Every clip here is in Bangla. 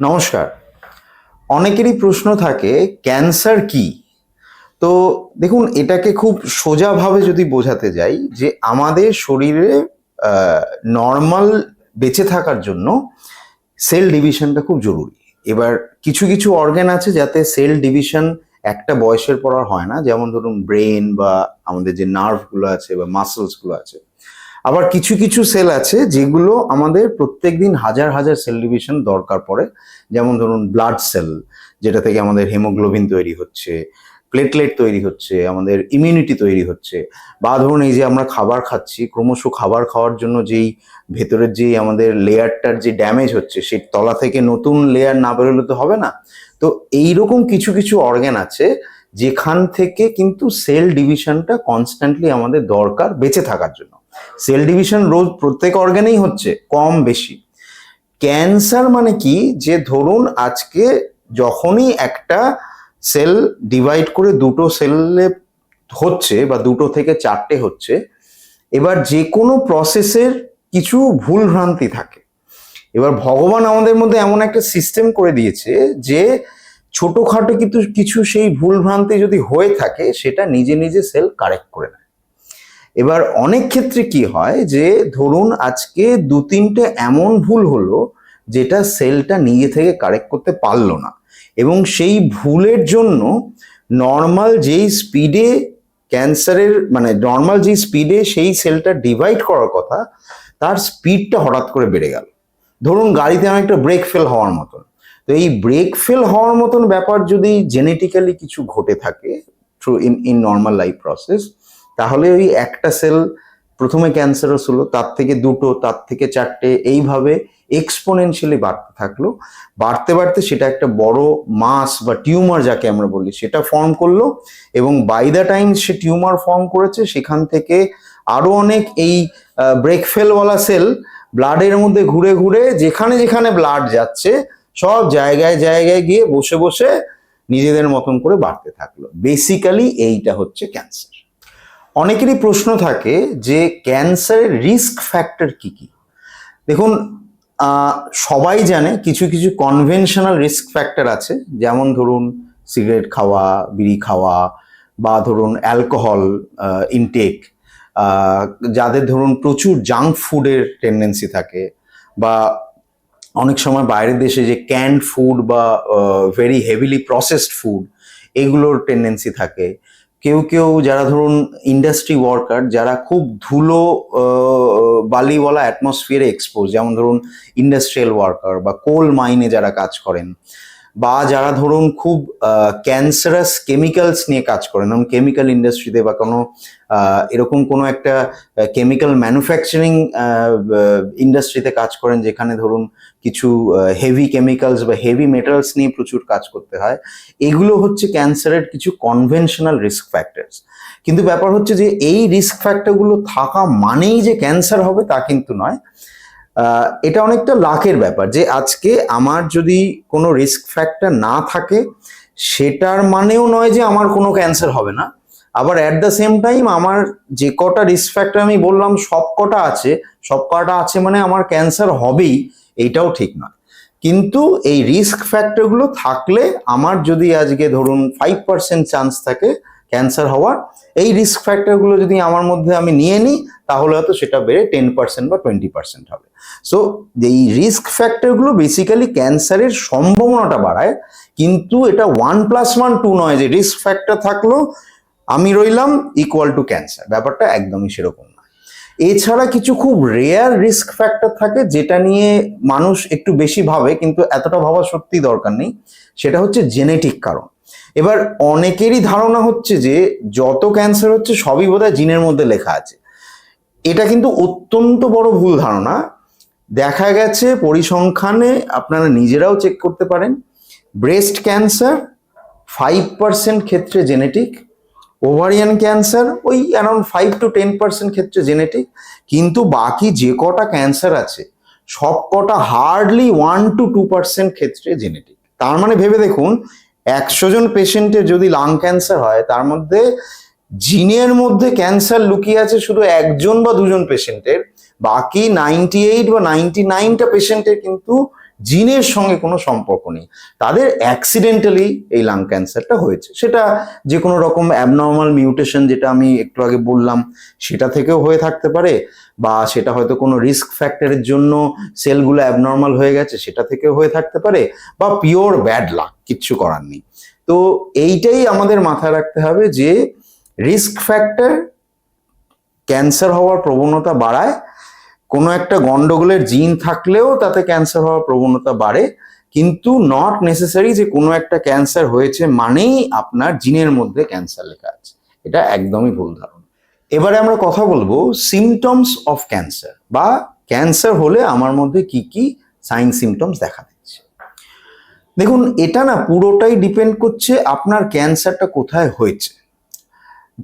নমস্কার। অনেকেরই প্রশ্ন থাকে, ক্যান্সার কি? তো দেখুন, এটাকে খুব সোজাভাবে যদি বোঝাতে যাই, যে আমাদের শরীরে নর্মাল বেঁচে থাকার জন্য সেল ডিভিশনটা খুব জরুরি। এবার কিছু কিছু অর্গান আছে যাতে সেল ডিভিশন একটা বয়সের পর আর হয় না। যেমন ধরুন ব্রেন বা আমাদের যে নার্ভগুলো আছে বা মাসেলসগুলো আছে। আবার কিছু কিছু সেল আছে যেগুলো আমাদের প্রত্যেক দিন হাজার হাজার সেল ডিভিশন দরকার পড়ে। যেমন ধরুন ব্লাড সেল, যেটা থেকে আমাদের হেমোগ্লোবিন তৈরি হচ্ছে, প্লেটলেট তৈরি হচ্ছে, আমাদের ইমিউনিটি তৈরি হচ্ছে বা ধরুন এই যে আমরা খাবার খাচ্ছি, ক্রমশ খাবার খাওয়ার জন্য যেই ভেতরের যেই আমাদের লেয়ারটার যে ড্যামেজ হচ্ছে, সেই তলা থেকে নতুন লেয়ার না বেরোলে তো হবে না। তো এইরকম কিছু কিছু অর্গ্যান আছে যেখান থেকে কিন্তু সেল ডিভিশনটা কনস্ট্যান্টলি আমাদের দরকার বেঁচে থাকার জন্য। সেল ডিভিশন রোজ প্রত্যেক অর্গানেই হচ্ছে, কম বেশি। ক্যান্সার মানে কি? যে ধরুন আজকে যখনই একটা সেল ডিভাইড করে দুটো সেলে হচ্ছে বা দুটো থেকে চারটে হচ্ছে, এবার যে কোনো প্রসেসের কিছু ভুল ভ্রান্তি থাকে। এবার ভগবান আমাদের মধ্যে এমন একটা সিস্টেম করে দিয়েছে যে ছোটখাটো কিন্তু কিছু সেই ভুল ভ্রান্তি যদি হয়ে থাকে, সেটা নিজে নিজে সেল কারেক্ট করে নেয়। এবার অনেক ক্ষেত্রে কি হয় যে, ধরুন আজকে দু তিনটে এমন ভুল হলো যেটা সেলটা নিজে থেকে কারেক্ট করতে পারল না। এবং সেই ভুলের জন্য নর্মাল যেই স্পিডে ক্যান্সারের মানে নর্মাল যেই স্পিডে সেই সেলটা ডিভাইড করার কথা, তার স্পিডটা হঠাৎ করে বেড়ে গেল। ধরুন গাড়িতে অনেকটা ব্রেক ফেল হওয়ার মতন। তো এই ব্রেক ফেল হওয়ার মতন ব্যাপার যদি জেনেটিক্যালি কিছু ঘটে থাকে through in in normal life process তাহলে ওই একটা সেল প্রথমে ক্যান্সারাস হলো তার থেকে দুটো, তার থেকে চারটে, এইভাবে এক্সপোনেনশিয়ালি বাড়তে থাকল। বাড়তে বাড়তে সেটা একটা বড় মাস বা টিউমার যাকে আমরা বলি, সেটা ফর্ম করল এবং বাই দ্য টাইম সে টিউমার ফর্ম করেছে, সেখান থেকে আরও অনেক এই ব্রেকফেলওয়ালা সেল ব্লাডের মধ্যে ঘুরে ঘুরে যেখানে যেখানে ব্লাড যাচ্ছে, সব জায়গায় জায়গায় গিয়ে বসে বসে নিজেদের মতন করে বাড়তে থাকল। বেসিক্যালি এইটা হচ্ছে ক্যান্সার অনেকেরই প্রশ্ন থাকে যে ক্যান্সারের রিস্ক ফ্যাক্টর কি কি? দেখুন সবাই জানে কিছু কিছু কনভেনশনাল রিস্ক ফ্যাক্টর আছে। যেমন ধরুন সিগারেট খাওয়া, বিড়ি খাওয়া, বা ধরুন অ্যালকোহল ইনটেক যাদের ধরুন প্রচুর জাঙ্ক ফুডের টেন্ডেন্সি থাকে, বা অনেক সময় বাইরের দেশে যে ক্যান্ড ফুড বা ভেরি হেভিলি প্রসেসড ফুড এগুলোর টেন্ডেন্সি থাকে। কেউ কেউ যারা ধরুন ইন্ডাস্ট্রি ওয়ার্কার যারা খুব ধুলো বালিওয়ালা অ্যাটমসফিয়ারে এক্সপোজ যেমন ধরুন ইন্ডাস্ট্রিয়াল ওয়ার্কার বা কোল মাইনে যারা কাজ করেন বা যারা ধরুন খুব ক্যান্সারাস কেমিক্যালস নিয়ে কাজ করেন যেমন কেমিক্যাল ইন্ডাস্ট্রিতে বা কোনো এরকম কোনো একটা কেমিক্যাল ম্যানুফ্যাকচারিং ইন্ডাস্ট্রিতে কাজ করেন যেখানে ধরুন কিছু হেভি কেমিক্যালস বা হেভি মেটালস নিয়ে প্রচুর কাজ করতে হয়, এগুলো হচ্ছে ক্যান্সারের কিছু কনভেনশনাল রিস্ক ফ্যাক্টরস কিন্তু ব্যাপার হচ্ছে যে, এই রিস্ক ফ্যাক্টরগুলো থাকা মানেই যে ক্যান্সার হবে তা কিন্তু নয়। এটা অনেকটা লাখের ব্যাপার যে আজকে আমার যদি কোনো রিস্ক ফ্যাক্টর না থাকে, সেটার মানেও নয় যে আমার কোনো ক্যান্সার হবে না। আবার অ্যাট দ্য সেম টাইম আমার যে কটা রিস্ক ফ্যাক্টর আমি বললাম, সব কটা আছে, সব কটা আছে মানে আমার ক্যান্সার হবেই এইটাও ঠিক নয়। কিন্তু এই রিস্ক ফ্যাক্টরগুলো থাকলে আমার যদি আজকে ধরুন ফাইভ পার্সেন্ট চান্স থাকে ক্যান্সার হওয়ার এই রিস্ক ফ্যাক্টরগুলো যদি আমার মধ্যে আমি নিয়ে নিই, তাহলে হয়তো সেটা বেড়ে টেন পার্সেন্ট বা টোয়েন্টি পার্সেন্ট হবে। সো এই রিস্ক ফ্যাক্টরগুলো বেসিক্যালি ক্যান্সারের সম্ভাবনাটা বাড়ায়, কিন্তু এটা ওয়ান প্লাস ওয়ান টু নয় যে রিস্ক ফ্যাক্টর থাকল, আমি রইলাম ইকুয়াল টু ক্যান্সার ব্যাপারটা একদমই সেরকম না। এছাড়া কিছু খুব রেয়ার রিস্ক ফ্যাক্টর থাকে, যেটা নিয়ে মানুষ একটু বেশি ভাবে, কিন্তু এতটা ভাবা সত্যি দরকার নেই। সেটা হচ্ছে জেনেটিক কারণ। এবার অনেকেরই ধারণা হচ্ছে যে যত ক্যান্সার হচ্ছে সবই বোধহয় জিনের মধ্যে লেখা আছে। এটা কিন্তু অত্যন্ত বড় ভুল ধারণা। দেখা গেছে পরিসংখ্যানে আপনারা নিজেরাও চেক করতে পারেন। ব্রেস্ট ক্যান্সার ফাইভ পার্সেন্ট ক্ষেত্রে জেনেটিক ওভারিয়ান ক্যান্সার ওই around five to ten percent ক্ষেত্রে জেনেটিক কিন্তু বাকি যে কটা ক্যান্সার আছে সব কটা hardly one to two percent ক্ষেত্রে জেনেটিক তার মানে ভেবে দেখুন একশো জন পেশেন্টের যদি লাং ক্যান্সার হয়, তার মধ্যে জিনের মধ্যে ক্যান্সার লুকিয়ে আছে শুধু একজন বা দুজন পেশেন্টের বাকি নাইনটি এইট বা নাইনটি নাইনটা পেশেন্টের কিন্তু জিনের সঙ্গে কোনো সম্পর্ক নেই। তাদের অ্যাক্সিডেন্টালি এই লাং ক্যান্সারটা হয়েছে। সেটা যে কোনো রকম অ্যাবনর্মাল মিউটেশন যেটা আমি একটু আগে বললাম, সেটা থেকেও হয়ে থাকতে পারে বা সেটা হয়তো কোনো রিস্ক ফ্যাক্টরের জন্য সেলগুলো অ্যাবনর্মাল হয়ে গেছে, সেটা থেকেও হয়ে থাকতে পারে বা পিওর ব্যাড লাক কিচ্ছু করার নেই। তো এইটাই আমাদের মাথায় রাখতে হবে যে রিস্ক ফ্যাক্টর ক্যান্সার হওয়ার প্রবণতা বাড়ায় কোনো একটা গন্ডগোলের জিন থাকলেও তাতে ক্যান্সার হওয়ার প্রবণতা বাড়ে, কিন্তু নট নেসেসারি যে কোনো একটা ক্যান্সার হয়েছে মানেই আপনার জিনের মধ্যে ক্যান্সার লেখা আছে। এটা একদমই ভুল ধারণা। এবারে আমরা কথা বলব সিমটমস অফ ক্যান্সার বা ক্যান্সার হলে আমার মধ্যে কি কি সাইন সিমটমস দেখা দিচ্ছে। দেখুন, এটা না পুরোটাই ডিপেন্ড করছে আপনার ক্যান্সারটা কোথায় হয়েছে।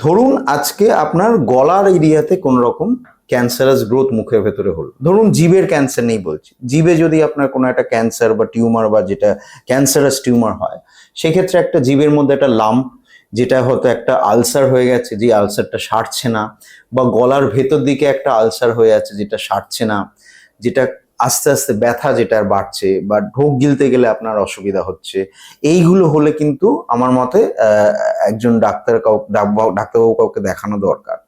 ধরুন আজকে আপনার গলার এরিয়াতে কোনো রকম ক্যান্সারাস গ্রোথ মুখের ভেতরে হলো। ধরুন জিভের ক্যান্সার নেই বলছি। জিভে যদি আপনার কোনো একটা ক্যান্সার বা টিউমার বা যেটা ক্যান্সারাস টিউমার হয়, সেক্ষেত্রে একটা জিভের মধ্যে একটা লাম্প যেটা হয়তো একটা আলসার হয়ে গেছে, যে আলসারটা সারছে না, বা গলার ভেতর দিকে একটা আলসার হয়ে আছে যেটা সারছে না, যেটা আস্তে আস্তে ব্যথা যেটার বাড়ছে, বা ঢোক গিলতে গেলে আপনার অসুবিধা হচ্ছে, এইগুলো হলে কিন্তু আমার মতে একজন ডাক্তার কাউ ডাক্তারবাবু কাউকে দেখানো দরকার।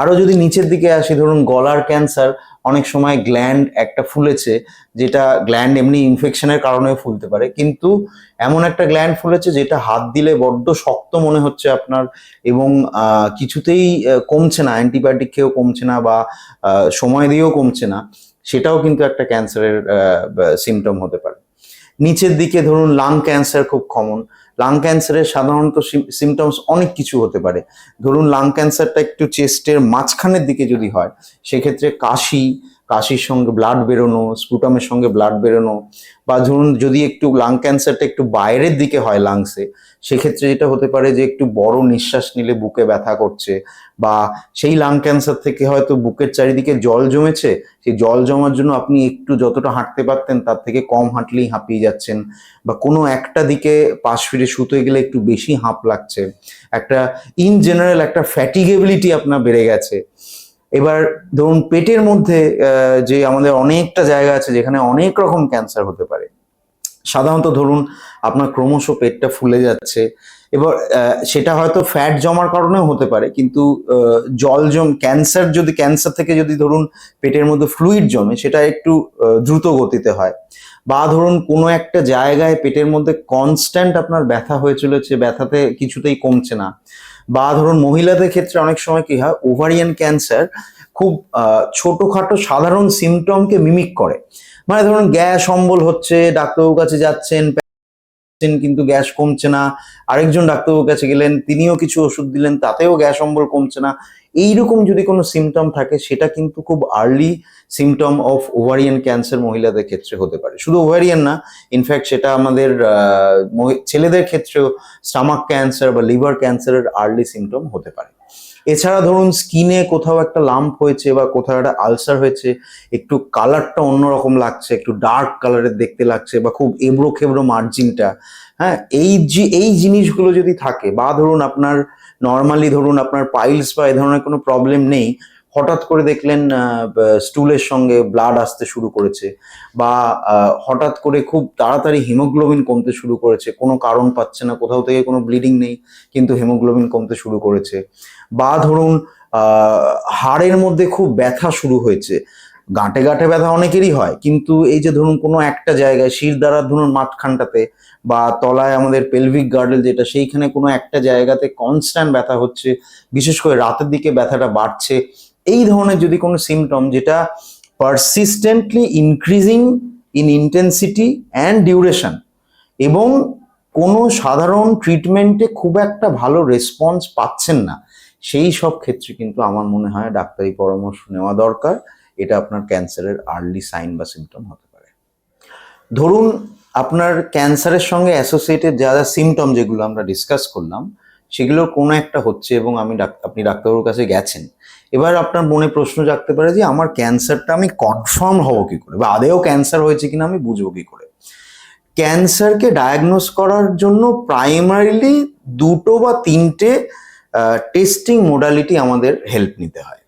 আরও যদি নিচের দিকে আসি, ধরুন গলার ক্যান্সার অনেক সময় গ্ল্যান্ড একটা ফুলেছে, যেটা গ্ল্যান্ড এমনি ইনফেকশনের কারণে ফুলতে পারে। কিন্তু এমন একটা গ্ল্যান্ড ফুলেছে যেটা হাত দিলে বড্ড শক্ত মনে হচ্ছে আপনার এবং কিছুতেই কমছে না। অ্যান্টিবায়োটিক খেয়েও কমছে না বা সময় দিয়েও কমছে না। সেটাও কিন্তু একটা ক্যান্সারের সিমটম হতে পারে। নিচের দিকে ধরুন লাং ক্যান্সার খুব কমন লাং ক্যান্সারের সাধারণত সিমটমস অনেক কিছু হতে পারে। ধরুন লাং ক্যান্সারটা একটু চেস্টের মাঝখানের দিকে যদি হয়, সেক্ষেত্রে কাশি, কাশির সঙ্গে ব্লাড বেরোনো স্পুটামের সঙ্গে ব্লাড বেরোনো, বা ধরুন, যদি একটু লাং ক্যান্সারটা একটু বাইরের দিকে হয় লাংসে সেক্ষেত্রে যেটা হতে পারে যে একটু বড় নিঃশ্বাস নিলে বুকে ব্যথা করছে, বা সেই লাং ক্যান্সার থেকে হয়তো বুকের চারিদিকে জল জমেছে, সেই জল জমার জন্য আপনি একটু যতটা হাঁটতে পারতেন তার থেকে কম হাঁটলেই হাঁপিয়ে যাচ্ছেন, বা কোনো একটা দিকে পাশ ফিরে শুতে গেলে একটু বেশি হাঁপ লাগছে। একটা ইন জেনারেল একটা ফ্যাটিগেবিলিটি আপনার বেড়ে গেছে। এবার ধরুন পেটের মধ্যে যে আমাদের অনেকটা জায়গা আছে যেখানে অনেক রকম ক্যান্সার হতে পারে। সাধারণত ধরুন আপনার ক্রমশ পেটটা ফুলে যাচ্ছে। এবার সেটা হয়তো ফ্যাট জমার কারণেও হতে পারে, কিন্তু জল জম ক্যান্সার যদি ক্যান্সার থেকে যদি ধরুন পেটের মধ্যে ফ্লুইড জমে, সেটা একটু দ্রুত গতিতে হয়। বা ধরুন কোনো একটা জায়গায় পেটের মধ্যে কনস্ট্যান্ট আপনার ব্যথা হয়ে চলেছে, ব্যথাতে কিছুতেই কমছে না। বা ধরুন মহিলাদের ক্ষেত্রে অনেক সময় কি হয় ওভারিয়ান ক্যান্সার খুব ছোটখাটো সাধারণ সিমটমকে মিমিক করে। মানে ধরুন গ্যাস অম্বল হচ্ছে, ডাক্তারবাবুর কাছে যাচ্ছেন কিন্তু গ্যাস কমছে না, আরেকজন ডাক্তারবাবুর কাছে গেলেন, তিনিও কিছু ওষুধ দিলেন, তাতেও গ্যাস অম্বল কমছে না। এইরকম যদি কোনো সিমটম থাকে, সেটা কিন্তু খুব early symptom of ovarian cancer মহিলাদের ক্ষেত্রে হতে পারে। শুধু ওভারিয়ান না ইনফ্যাক্ট সেটা আমাদের ছেলেদের ক্ষেত্রেও স্টামাক ক্যান্সার বা লিভার ক্যান্সারের আর্লি সিমটম হতে পারে। এছাড়া ধরুন স্কিনে কোথাও একটা লাম্প হয়েছে বা কোথাও একটা আলসার হয়েছে, একটু কালারটা অন্যরকম লাগছে, একটু ডার্ক কালারের দেখতে লাগছে বা খুব এবড়ো খেবড়ো মার্জিনটা হ্যাঁ? এই যে এই জিনিসগুলো যদি থাকে বা ধরুন আপনার নর্মালি ধরুন আপনার পাইলস বা এই ধরনের কোনো প্রবলেম নেই হঠাৎ করে দেখলেন স্টুলের সঙ্গে ব্লাড আসতে শুরু করেছে বা হঠাৎ করে খুব তাড়াতাড়ি হিমোগ্লোবিন কমতে শুরু করেছে। কোনো কারণ পাচ্ছে না, কোথাও থেকে কোনো ব্লিডিং নেই, কিন্তু হিমোগ্লোবিন কমতে শুরু করেছে। বা ধরুন হাড়ের মধ্যে খুব ব্যথা শুরু হয়েছে। গাঁটে গাঁটে ব্যথা অনেকেরই হয়, কিন্তু এই যে ধরুন কোনো একটা জায়গায়, শির দ্বারা ধরুন মাঠখানটাতে বা তলায় আমাদের পেলভিক গার্ডেল যেটা, সেইখানে কোনো একটা জায়গাতে কনস্ট্যান্ট ব্যথা হচ্ছে। বিশেষ করে রাতের দিকে ব্যথাটা বাড়ছে। এই ধরনের যদি কোনো সিমটম যেটা persistently increasing in intensity and duration এবং কোনো সাধারণ ট্রিটমেন্টে খুব একটা ভালো রেসপন্স পাচ্ছেন না, সেই সব ক্ষেত্রে কিন্তু আমার মনে হয় ডাক্তারি পরামর্শ নেওয়া দরকার। এটা আপনার ক্যান্সারের আর্লি সাইন বা সিমটম হতে পারে। ধরুন আপনার ক্যান্সারের সঙ্গে অ্যাসোসিয়েটেড যা যা সিমটম যেগুলো আমরা ডিসকাস করলাম সেগুলোর কোনো একটা হচ্ছে এবং আমি আপনি ডাক্তারবাবুর কাছে গেছেন এবার আপনার মনে প্রশ্ন জাগতে পারে যে আমার ক্যান্সারটা আমি কনফার্ম হব কি করে? বা আদেও ক্যান্সার হয়েছে কিনা আমি বুঝব কি করে? ক্যান্সারকে ডায়াগনোস করার জন্য প্রাইমারিলি দুটো বা তিনটে টেস্টিং মোডালিটি আমাদের হেল্প নিতে হয়।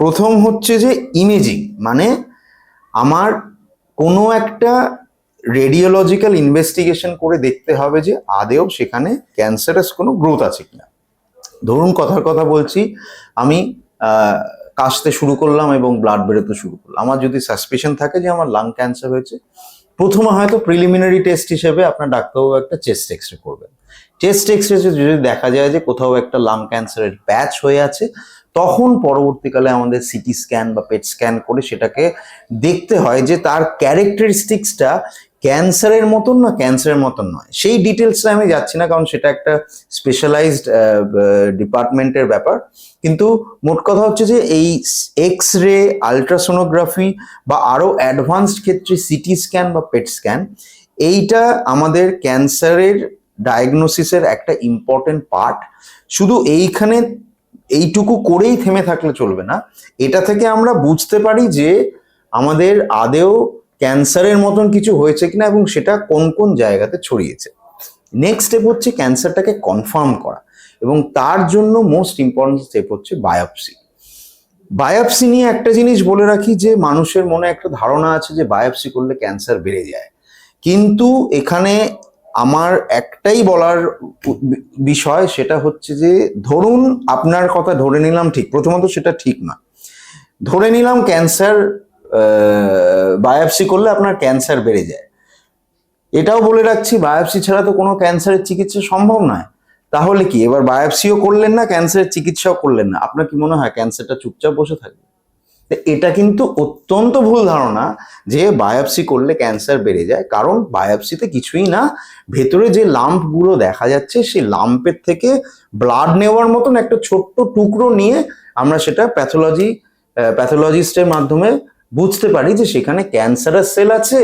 প্রথম হচ্ছে যে ইমেজিং মানে আমার কোনো একটা রেডিওলজিক্যাল ইনভেস্টিগেশন করে দেখতে হবে যে আদেও সেখানে ক্যান্সারাস কোনো গ্রোথ আছে কিনা। ধরুন কথার কথা বলছি, আমি কাশতে শুরু করলাম এবং ব্লাড বেরোতে শুরু করলাম। আমার যদি সাসপেশন থাকে যে আমার লাং ক্যান্সার হয়েছে, প্রথমে হয়তো প্রিলিমিনারি টেস্ট হিসেবে আপনার ডাক্তারবাবু একটা চেস্ট এক্স রে করবেন। চেস্ট এক্স রে যদি দেখা যায় যে কোথাও একটা লাং ক্যান্সারের প্যাচ হয়ে আছে, তখন পরবর্তীকালে আমাদের সিটি স্ক্যান বা পেট স্ক্যান করে সেটাকে দেখতে হয় যে তার ক্যারেক্টারিস্টিক্সটা ক্যান্সারের মতন না, ক্যান্সারের মতন নয়। সেই ডিটেলসে আমি যাচ্ছি না, কারণ সেটা একটা স্পেশালাইজড ডিপার্টমেন্টের ব্যাপার। কিন্তু মোট কথা হচ্ছে যে এই এক্স রে আলট্রাসোনোগ্রাফি বা আরও অ্যাডভান্সড ক্ষেত্রে সিটি স্ক্যান বা পেট স্ক্যান এইটা আমাদের ক্যান্সারের ডায়াগনোসিসের একটা ইম্পর্টেন্ট পার্ট শুধু এইখানে এইটুকু করেই থেমে থাকলে চলবে না। এটা থেকে আমরা বুঝতে পারি যে আমাদের আদেও ক্যান্সারের মতন কিছু হয়েছে কিনা এবং সেটা কোন কোন জায়গাতে ছড়িয়েছে। নেক্সট স্টেপ হচ্ছে ক্যান্সারটাকে কনফার্ম করা এবং তার জন্য মোস্ট ইম্পর্টেন্ট স্টেপ হচ্ছে বায়োপসি বায়োপসি নিয়ে একটা জিনিস বলে রাখি যে, মানুষের মনে একটা ধারণা আছে যে বায়োপসি করলে ক্যান্সার বেড়ে যায়। কিন্তু এখানে আমার একটাই বলার বিষয় সেটা হচ্ছে যে, ধরুন আপনার কথা ধরে নিলাম ঠিক, প্রথমত সেটা ঠিক না। ধরে নিলাম ক্যান্সার বায়োপসি করলে আপনার ক্যান্সার বেড়ে যায়। এটাও বলে রাখছি বায়োপসি ছাড়া তো কোনো ক্যান্সারের চিকিৎসা সম্ভব নয়। তাহলে কি, এবার বায়োপসিও করলেন না ক্যান্সারের চিকিৎসাও করলেন না? আপনার কি মনে হয় ক্যান্সারটা চুপচাপ বসে থাকবে? এটা কিন্তু অত্যন্ত ভুল ধারণা যে বায়োপসি করলে ক্যান্সার বেড়ে যায়, কারণ বায়োপসিতে কিছুই না। ভেতরে যে লাম্পগুলো দেখা যাচ্ছে, সেই লাম্পের থেকে ব্লাড নেওয়ার মতন একটা ছোট্ট টুকরো নিয়ে আমরা সেটা প্যাথোলজি প্যাথোলজিস্টের মাধ্যমে বুঝতে পারি যে সেখানে ক্যান্সারের সেল আছে,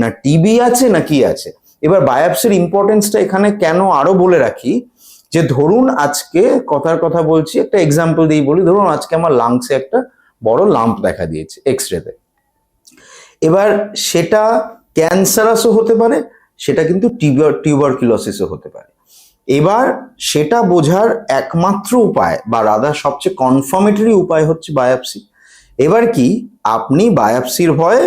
না টিবি আছে, না কি আছে। এবার বায়োপসির ইম্পর্টেন্সটা এখানে কেন আরও বলে রাখি, যে ধরুন আজকে কথার কথা বলছি, একটা এক্সাম্পল দিয়ে বলি, ধরুন আজকে আমার লাংসে একটা বড় লাম্প দেখা দিয়েছে এক্স রেতে এবার সেটা ক্যান্সারাসও হতে পারে, সেটা কিন্তু টিউবার টিউবারকিলোসিসও হতে পারে। এবার সেটা বোঝার একমাত্র উপায়, বা রাদার সবচেয়ে কনফার্মেটরি উপায় হচ্ছে বায়োপসি এবার কি আপনি বায়োপসির ভয়ে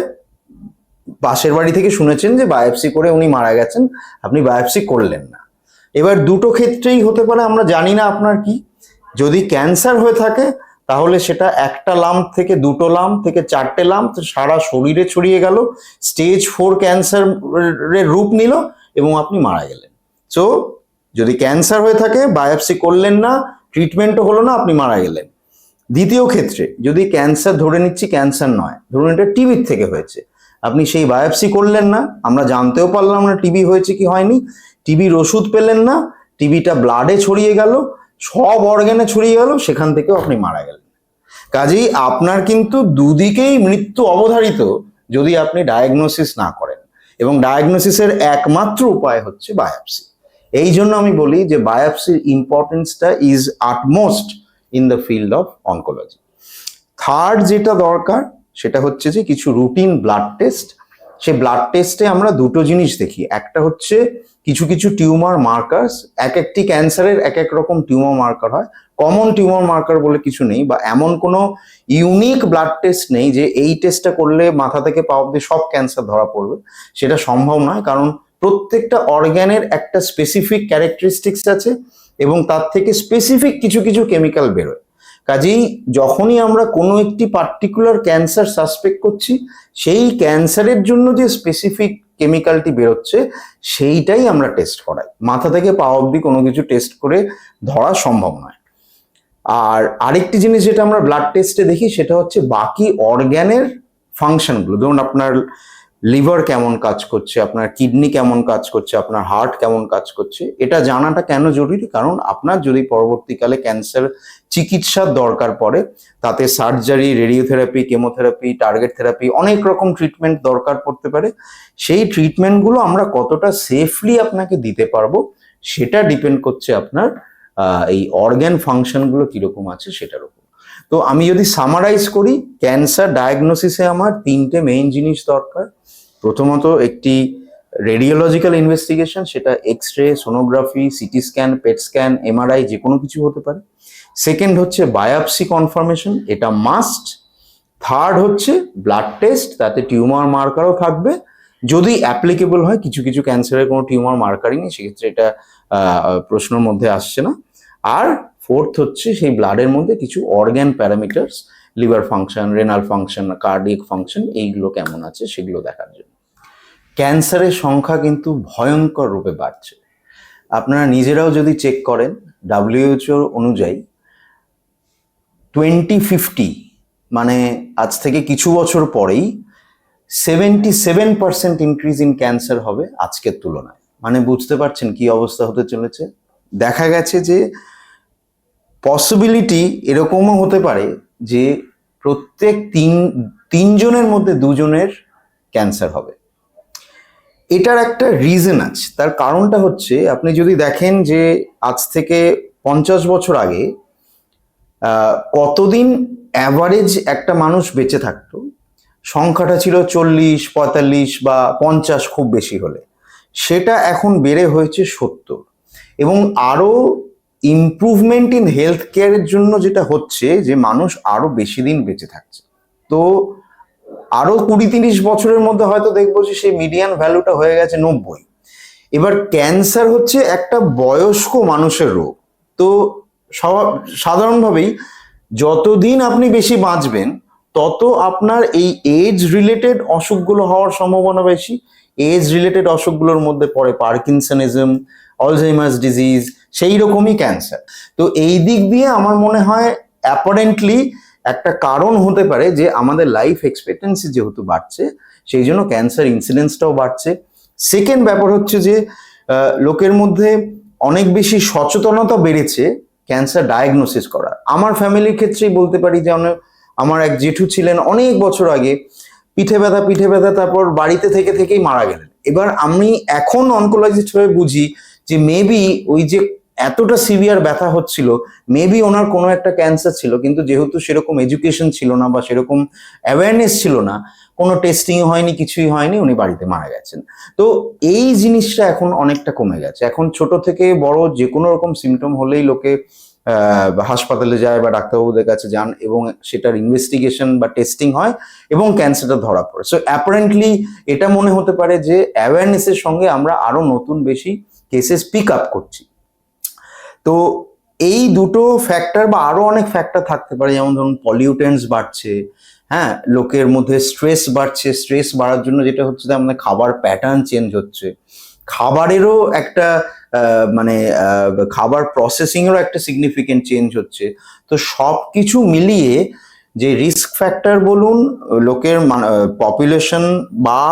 পাশের বাড়ি থেকে শুনেছেন যে বায়োপসি করে উনি মারা গেছেন, আপনি বায়োপসি করলেন না। এবার দুটো ক্ষেত্রেই হতে পারে, আমরা জানি না আপনার কি। যদি ক্যান্সার হয়ে থাকে, তাহলে সেটা একটা লাম্প থেকে দুটো লাম্প থেকে চারটে লাম্প তো সারা শরীরে ছড়িয়ে গেল, স্টেজ ফোর ক্যান্সারের রূপ নিল এবং আপনি মারা গেলেন। সো যদি ক্যান্সার হয়ে থাকে, বায়োপসি করলেন না ট্রিটমেন্টও হলো না, আপনি মারা গেলেন। দ্বিতীয় ক্ষেত্রে যদি ক্যান্সার ধরে নিচ্ছি ক্যান্সার নয়, ধরুন এটা টিবির থেকে হয়েছে। আপনি সেই বায়োপসি করলেন না, আমরা জানতেও পারলাম না টিবি হয়েছে কি হয়নি টিবির ওষুধ পেলেন না টিবিটা ব্লাডে ছড়িয়ে গেল, সব অর্গানে ছড়িয়ে গেল, সেখান থেকেও আপনি মারা গেলেন। কাজেই আপনার কিন্তু দুদিকেই মৃত্যু অবধারিত যদি আপনি ডায়াগনোসিস না করেন। এবং ডায়াগনোসিসের একমাত্র উপায় হচ্ছে বায়োপসি এই জন্য আমি বলি যে বায়োপসির ইম্পর্টেন্সটা is utmost in the field of oncology third যেটা দরকার, সেটা হচ্ছে যে কিছু রুটিন ব্লাড টেস্ট সে ব্লাড টেস্টে আমরা দুটো জিনিস দেখি। একটা হচ্ছে কিছু কিছু টিউমার মার্কার্স এক একটি ক্যান্সারের এক এক রকম টিউমার মার্কার হয়। কমন টিউমার মার্কার বলে কিছু নেই বা এমন কোনো ইউনিক ব্লাড টেস্ট নেই যে এই টেস্টটা করলে মাথা থেকে পা অব্দি সব ক্যান্সার ধরা পড়বে। সেটা সম্ভব নয়, কারণ প্রত্যেকটা অর্গ্যানের একটা স্পেসিফিক ক্যারেক্টারিস্টিক্স আছে। এবং তার থেকে স্পেসিফিক কিছু কিছু কেমিক্যাল বেরোয়। কাজেই যখনই আমরা কোনো একটি পার্টিকুলার ক্যান্সার সাসপেক্ট করছি, সেই ক্যান্সারের জন্য যে স্পেসিফিক কেমিক্যালটি বেরোচ্ছে, সেইটাই আমরা টেস্ট করাই। মাথা থেকে পা অব্দি কোনো কিছু টেস্ট করে ধরা সম্ভব নয়। আর আরেকটি জিনিস যেটা আমরা ব্লাড টেস্টে দেখি, সেটা হচ্ছে বাকি অর্গ্যানের ফাংশনগুলো ধরুন আপনার লিভার কেমন কাজ করছে, আপনার কিডনি কেমন কাজ করছে, আপনার হার্ট কেমন কাজ করছে, এটা জানাটা কেন জরুরি? কারণ আপনার যদি পরবর্তীকালে ক্যান্সার চিকিৎসার দরকার পড়ে, তাতে surgery, radiotherapy, chemotherapy, target therapy, অনেক রকম ট্রিটমেন্ট দরকার পড়তে পারে। সেই ট্রিটমেন্টগুলো আমরা কতটা সেফলি আপনাকে দিতে পারব, সেটা ডিপেন্ড করছে আপনার এই অর্গ্যান ফাংশনগুলো কীরকম আছে সেটার উপর। তো আমি যদি সামারাইজ করি, ক্যান্সার ডায়াগনোসিসে আমার তিনটে মেইন জিনিস দরকার। প্রথমত একটি রেডিওলজিক্যাল ইনভেস্টিগেশন সেটা X ray sonography CT scan PET scan MRI যে কোনো কিছু হতে পারে। সেকেন্ড হচ্ছে বায়োপসি কনফার্মেশন এটা মাস্ট থার্ড হচ্ছে ব্লাড টেস্ট তাতে টিউমার মার্কারও থাকবে। যদি অ্যাপ্লিকেবল হয়, কিছু কিছু ক্যান্সারের কোনো টিউমার মার্কারই নেই, সেক্ষেত্রে এটা প্রশ্নের মধ্যে আসছে না। আর ফোর্থ হচ্ছে সেই ব্লাডের মধ্যে কিছু organ parameters liver function renal function cardiac function এইগুলো কেমন আছে, সেগুলো দেখার জন্য। ক্যান্সারের সংখ্যা কিন্তু ভয়ঙ্কর রূপে বাড়ছে। আপনারা নিজেরাও যদি চেক করেন ডাব্লিউএইচওর অনুযায়ী টোয়েন্টি ফিফটি মানে আজ থেকে কিছু বছর পরেই seventy seven percent increase in cancer হবে আজকের তুলনায়। মানে বুঝতে পারছেন কি অবস্থা হতে চলেছে? দেখা গেছে যে পসিবিলিটি এরকমও হতে পারে যে প্রত্যেক তিন, তিনজনের মধ্যে দুজনের ক্যান্সার হবে। এটার একটা রিজন আছে। তার কারণটা হচ্ছে, আপনি যদি দেখেন যে আজ থেকে পঞ্চাশ বছর আগে কতদিন অ্যাভারেজ একটা মানুষ বেঁচে থাকতো? সংখ্যাটা ছিল চল্লিশ, পঁয়তাল্লিশ বা পঞ্চাশ খুব বেশি হলে। সেটা এখন বেড়ে হয়েছে সত্তর। এবং আরও ইমপ্রুভমেন্ট ইন হেলথ কেয়ারের জন্য যেটা হচ্ছে যে মানুষ আরও বেশি দিন বেঁচে থাকছে। তো আরও কুড়ি তিরিশ বছরের মধ্যে হয়তো দেখব যে সেই মিডিয়ান ভ্যালুটা হয়ে গেছে নব্বই। এবার ক্যান্সার হচ্ছে একটা বয়স্ক মানুষের রোগ। তো সাধারণভাবেই যতদিন আপনি বেশি বাঁচবেন, তত আপনার এই এজ রিলেটেড অসুখগুলো হওয়ার সম্ভাবনা বেশি। এজ রিলেটেড অসুখগুলোর মধ্যে পড়ে পার্কিনসনিজম অলজাইমার্স ডিজিজ সেই রকমই ক্যান্সার তো এই দিক দিয়ে আমার মনে হয় অ্যাপারেন্টলি একটা কারণ হতে পারে যে আমাদের লাইফ এক্সপেক্টেন্সি যেহেতু বাড়ছে, সেই জন্য ক্যান্সার ইনসিডেন্সটাও বাড়ছে। সেকেন্ড ব্যাপার হচ্ছে যে লোকের মধ্যে অনেক বেশি সচেতনতা বেড়েছে ক্যান্সার ডায়াগনোসিস করার। আমার ফ্যামিলির ক্ষেত্রেই বলতে পারি যে আমার এক জেঠু ছিলেন অনেক বছর আগে, পিঠে ব্যথা পিঠে ব্যথা, তারপর বাড়িতে থেকে থেকেই মারা গেলেন। এবার আমি এখন অনকোলজিস্ট হয়ে বুঝি যে মেবি ওই যে এতটা সিভিয়ার ব্যথা হচ্ছিল মেবি ওনার কোনো একটা ক্যান্সার ছিল, কিন্তু যেহেতু সেরকম এডুকেশন ছিল না বা সেরকম অ্যাওয়ারনেস ছিল না, কোনো টেস্টিং হয়নি, কিছুই হয়নি, উনি বাড়িতে মারা গেছেন। তো এই জিনিসটা এখন অনেকটা কমে গেছে। এখন ছোট থেকে বড় যে কোনো রকম সিমটম হলেই লোকে হাসপাতালে যায় বা ডাক্তারবাবুদের কাছে যান এবং সেটার ইনভেস্টিগেশন বা টেস্টিং হয় এবং ক্যান্সারটা ধরা পড়ে। সো অ্যাপারেন্টলি এটা মনে হতে পারে যে অ্যাওয়ারনেসের সঙ্গে আমরা আরও নতুন বেশি কেসেস পিক আপ করছি। তো এই দুটো ফ্যাক্টর বা আরও অনেক ফ্যাক্টর থাকতে পারে, যেমন ধরুন পলিউটেন্টস বাড়ছে হ্যাঁ লোকের মধ্যে স্ট্রেস বাড়ছে স্ট্রেস বাড়ার জন্য যেটা হচ্ছে আমাদের খাবার প্যাটার্ন চেঞ্জ হচ্ছে। খাবারেরও একটা মানে খাবার প্রসেসিংয়েরও একটা সিগনিফিকেন্ট চেঞ্জ হচ্ছে। তো সব কিছু মিলিয়ে যে রিস্ক ফ্যাক্টর বলুন, লোকের পপুলেশন বা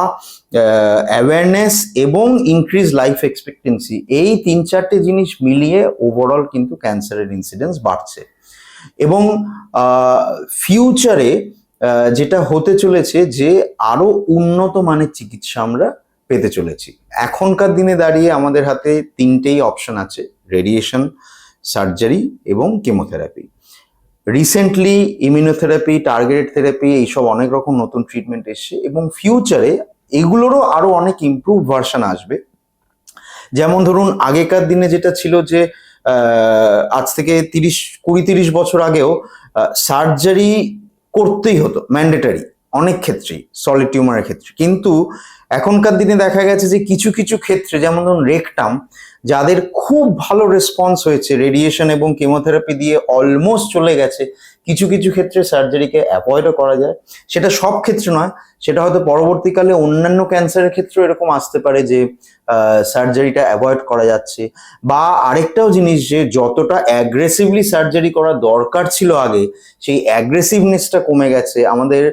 অ্যাওয়ারনেস এবং ইনক্রিজ লাইফ এক্সপেক্টেন্সি এই তিন চারটে জিনিস মিলিয়ে ওভারঅল কিন্তু ক্যান্সারের ইনসিডেন্স বাড়ছে। এবং ফিউচারে যেটা হতে চলেছে যে আরও উন্নত মানের চিকিৎসা আমরা পেতে চলেছি। এখনকার দিনে দাঁড়িয়ে আমাদের হাতে তিনটেই অপশন আছে রেডিয়েশন সার্জারি এবং chemotherapy recently immunotherapy targeted therapy এইসব অনেক রকম নতুন ট্রিটমেন্ট এসছে এবং ফিউচারে এগুলোরও আরও অনেক ইম্প্রুভ ভার্সান আসবে। যেমন ধরুন, আগেকার দিনে যেটা ছিল যে আজ থেকে তিরিশ, কুড়ি, তিরিশ বছর আগেও সার্জারি করতেই হতো ম্যান্ডেটারি অনেক ক্ষেত্রেই সলিড টিউমারের ক্ষেত্রে। কিন্তু এখনকার দিনে দেখা গেছে যে কিছু কিছু ক্ষেত্রে, যেমন ধরুন রেকটাম, যাদের খুব ভালো রেসপন্স হয়েছে রেডিয়েশন এবং কেমোথেরাপি দিয়ে অলমোস্ট চলে গেছে কিছু কিছু ক্ষেত্রে সার্জারিকে অ্যাভয়েডও করা যায়। সেটা সব ক্ষেত্রে নয়, সেটা হয়তো পরবর্তীকালে অন্যান্য ক্যান্সারের ক্ষেত্রেও এরকম আসতে পারে যে সার্জারিটা অ্যাভয়েড করা যাচ্ছে। বা আরেকটাও জিনিস যে, যতটা অ্যাগ্রেসিভলি সার্জারি করা দরকার ছিল আগে, সেই অ্যাগ্রেসিভনেসটা কমে গেছে। আমাদের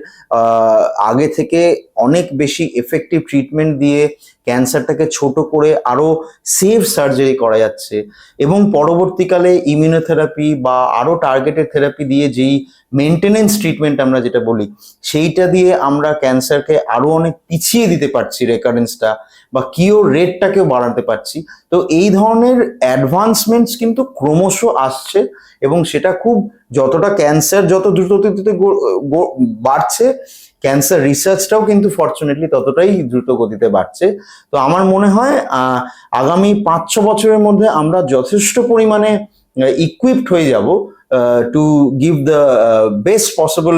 আগে থেকে অনেক বেশি এফেক্টিভ ট্রিটমেন্ট দিয়ে ক্যান্সারটাকে ছোট করে আরও সেফ সার্জারি করা যাচ্ছে। এবং পরবর্তীকালে ইমিউনোথেরাপি বা আরও টার্গেটেড থেরাপি দিয়ে যেই মেনটেনেন্স ট্রিটমেন্ট আমরা যেটা বলি, সেইটা দিয়ে আমরা ক্যান্সারকে আরও অনেক পিছিয়ে দিতে পারছি রেকারেন্সটা বা কিওর রেটটাকেও বাড়াতে পারছি। তো এই ধরনের অ্যাডভান্সমেন্টস কিন্তু ক্রমশ আসছে এবং সেটা খুব যতটা ক্যান্সার যত দ্রুত গতিতে গো- গো- বাড়ছে ক্যান্সার রিসার্চটাও কিন্তু ফর্চুনেটলি ততটাই দ্রুত গতিতে বাড়ছে। তো আমার মনে হয় আগামী পাঁচ ছ বছরের মধ্যে আমরা যথেষ্ট পরিমাণে ইকুইপড হয়ে যাব to give the best possible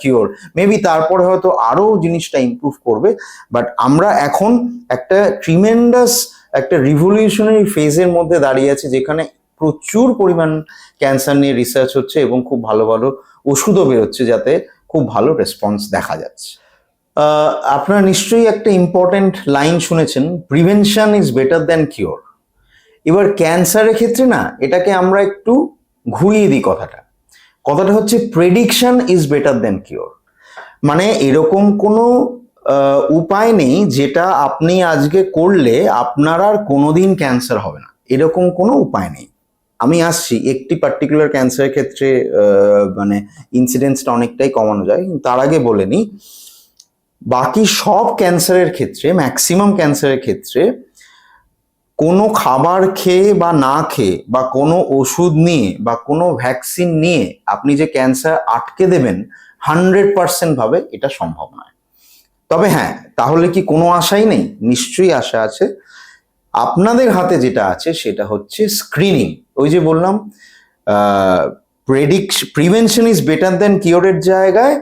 cure maybe তারপরে হয়তো আরও জিনিসটা ইমপ্রুভ করবে বাট আমরা এখন একটা ট্রিমেন্ডাস একটা রিভলিউশনারি ফেজের মধ্যে দাঁড়িয়ে আছে, যেখানে প্রচুর পরিমাণ ক্যান্সার নিয়ে রিসার্চ হচ্ছে এবং খুব ভালো ভালো ওষুধও বেরোচ্ছে যাতে খুব ভালো রেসপন্স দেখা যাচ্ছে। আপনারা নিশ্চয়ই একটা ইম্পর্টেন্ট লাইন শুনেছেন prevention is better than cure এবার ক্যান্সারের ক্ষেত্রে না, এটাকে আমরা একটু ঘুরিয়ে দিই কথাটা। কথাটা হচ্ছে prediction is better than cure মানে এরকম কোনো উপায় নেই যেটা আপনি আজকে করলে আপনার আর কোনোদিন ক্যান্সার হবে না। এরকম কোনো উপায় নেই। আমি আসছি, একটি পার্টিকুলার ক্যান্সারের ক্ষেত্রে মানে ইনসিডেন্সটা অনেকটাই কমানো যায়, কিন্তু তার আগে বলে নিই, বাকি সব ক্যান্সারের ক্ষেত্রে ম্যাক্সিমাম ক্যান্সারের ক্ষেত্রে, কোনো খাবার খেয়ে বা না খেয়ে বা কোনো ওষুধ নিয়ে বা কোনো ভ্যাকসিন নিয়ে আপনি যে ক্যান্সার আটকে দেবেন হান্ড্রেড পার্সেন্ট ভাবে এটা সম্ভব নয়। তবে হ্যাঁ তাহলে কি কোনো আশাই নেই? নিশ্চয়ই আশা আছে। আপনাদের হাতে যেটা আছে সেটা হচ্ছে স্ক্রিনিং ওই যে বললাম predict prevention is better than কিওরের জায়গায়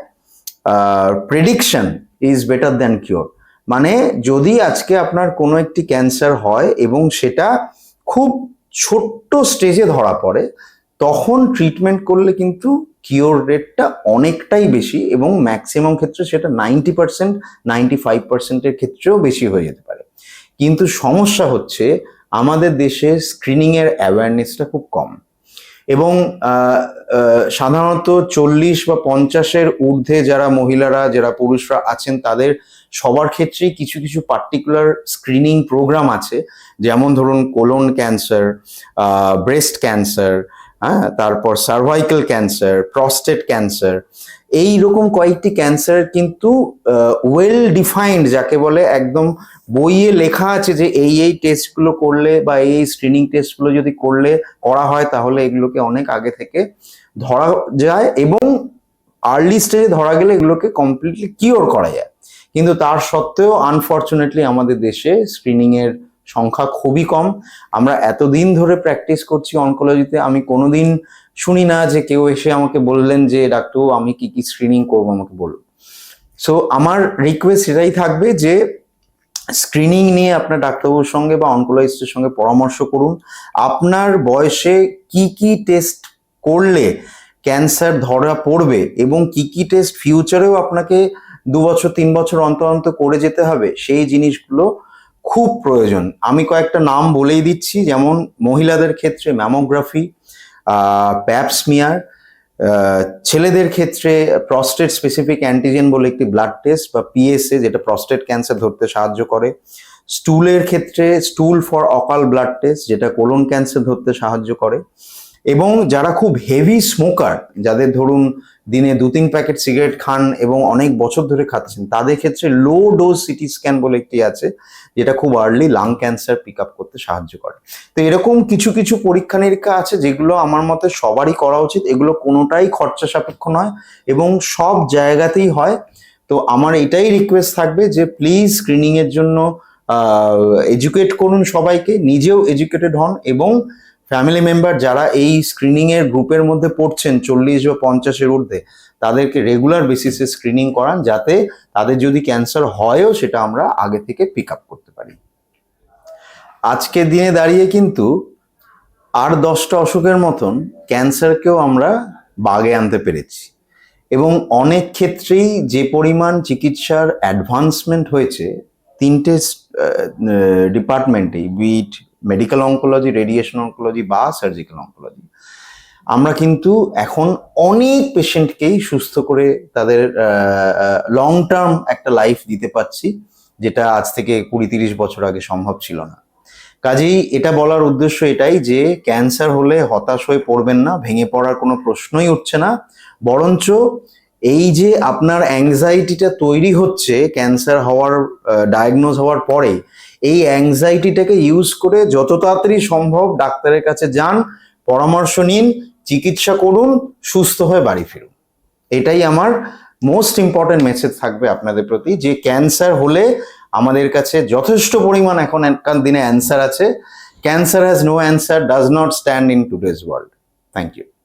prediction is better than cure মানে যদি আজকে আপনার কোনো একটি ক্যান্সার হয় এবং সেটা খুব ছোট্ট স্টেজে ধরা পড়ে, তখন ট্রিটমেন্ট করলে কিন্তু কিওর রেটটা অনেকটাই বেশি এবং ম্যাক্সিমাম ক্ষেত্রে সেটা নাইনটি পার্সেন্ট নাইনটি ফাইভ পার্সেন্টের ক্ষেত্রেও বেশি হয়ে যেতে পারে। কিন্তু সমস্যা হচ্ছে আমাদের দেশে স্ক্রিনিংয়ের অ্যাওয়ারনেসটা খুব কম। এবং সাধারণত চল্লিশ বা পঞ্চাশের ঊর্ধ্বে যারা মহিলারা, যারা পুরুষরা আছেন, তাদের সবার ক্ষেত্রেই কিছু কিছু পার্টিকুলার স্ক্রিনিং প্রোগ্রাম আছে। যেমন ধরুন কোলন ক্যান্সার ব্রেস্ট ক্যান্সার হ্যাঁ তারপর সার্ভাইকাল ক্যান্সার প্রস্টেট ক্যান্সার এই রকম কয়েকটি ক্যান্সার কিন্তু ওয়েল ডিফাইন্ড যাকে বলে একদম বইয়ে লেখা আছে যে এই এই টেস্টগুলো করলে বা এই স্ক্রিনিং টেস্টগুলো যদি করলে করা হয় তাহলে এগুলোকে অনেক আগে থেকে ধরা যায় এবং আর্লি স্টেজে ধরা গেলে এগুলোকে কমপ্লিটলি কিওর করা যায়। কিন্তু তার সত্ত্বেও আনফর্চুনেটলি আমাদের দেশে স্ক্রিনিং এর সংখ্যা খুবই কম। আমরা এতদিন ধরে প্র্যাকটিস করছি অনকোলজিতে আমি কোনোদিন শুনি না যে কেউ এসে আমাকে বললেন যে ডাক্তার আমি কি কি স্ক্রিনিং করব? আমাকে বলুন। সো আমার রিকোয়েস্ট এটাই থাকবে যে স্ক্রিনিং নিয়ে আপনার ডাক্তারবাবুর সঙ্গে বা অনকোলজিস্টের সঙ্গে পরামর্শ করুন। আপনার বয়সে কি কি টেস্ট করলে ক্যান্সার ধরা পড়বে এবং কি কি টেস্ট ফিউচারেও আপনাকে দু বছর, তিন বছর অন্তর অন্তর করে যেতে হবে, সেই জিনিসগুলো খুব প্রয়োজন। আমি কয়েকটা নাম বলেই দিচ্ছি, যেমন মহিলাদের ক্ষেত্রে ম্যামোগ্রাফি প্যাপসমিয়ার ছেলেদের ক্ষেত্রে প্রস্টেট স্পেসিফিক অ্যান্টিজেন বলে একটি ব্লাড টেস্ট বা পিএসএ যেটা প্রস্টেট ক্যান্সার ধরতে সাহায্য করে। স্টুলের ক্ষেত্রে stool for occult blood test যেটা কোলন ক্যান্সার ধরতে সাহায্য করে। এবং যারা খুব হেভি স্মোকার যাদের ধরুন দিনে দু তিন প্যাকেট সিগারেট খান এবং অনেক বছর ধরে খাচ্ছেন। তাদের ক্ষেত্রে লো ডোজ সিটি স্ক্যান বলে একটি আছে, যেটা খুব early lung cancer pick up করতে সাহায্য করে। তো এরকম কিছু কিছু পরীক্ষা নিরীক্ষা আছে যেগুলো আমার মতে সবারই করা উচিত। এগুলো কোনোটাই খরচা সাপেক্ষ নয় এবং সব জায়গাতেই হয়। তো আমার এটাই রিকোয়েস্ট থাকবে যে প্লিজ স্ক্রিনিং এর জন্য এডুকেট করুন সবাইকে, নিজেও এডুকেটেড হন এবং ফ্যামিলি মেম্বার যারা এই স্ক্রিনিং এর গ্রুপের মধ্যে পড়ছেন চল্লিশ বা পঞ্চাশের ঊর্ধ্বে, তাদেরকে রেগুলার বেসিসে স্ক্রিনিং করান যাতে তাদের যদি ক্যান্সার হয়ও সেটা আমরা আগে থেকে পিক আপ করতে পারি। আজকের দিনে দাঁড়িয়ে কিন্তু আর দশটা অসুখের মতন ক্যান্সারকেও আমরা বাগে আনতে পেরেছি। এবং অনেক ক্ষেত্রেই যে পরিমাণ চিকিৎসার অ্যাডভান্সমেন্ট হয়েছে, তিনটে ডিপার্টমেন্টেই be it medical oncology radiation oncology বা সার্জিক্যাল অঙ্কোলজি আমরা কিন্তু এখন অনেক পেশেন্টকেই সুস্থ করে তাদের লং টার্ম একটা লাইফ দিতে পারছি, যেটা আজ থেকে কুড়ি তিরিশ বছর আগে সম্ভব ছিল না। কাজেই এটা বলার উদ্দেশ্য এটাই যে ক্যান্সার হলে হতাশ হয়ে পড়বেন না, ভেঙে পড়ার কোনো প্রশ্নই উঠছে না। বরঞ্চ এই যে আপনার অ্যাংজাইটিটা তৈরি হচ্ছে ক্যান্সার হওয়ার ডায়াগনোজ হওয়ার পরে এই অ্যাংজাইটিটাকে ইউজ করে যত তাড়াতাড়ি সম্ভব ডাক্তারের কাছে যান, পরামর্শ নিন, চিকিৎসা করুন, সুস্থ হয়ে বাড়ি ফিরুন। এটাই আমার মোস্ট ইম্পর্টেন্ট মেসেজ থাকবে আপনাদের প্রতি যে ক্যান্সার হলে আমাদের কাছে যথেষ্ট পরিমাণ এখন এখনকার দিনে অ্যান্সার আছে। Cancer has no answer does not stand in today's world thank you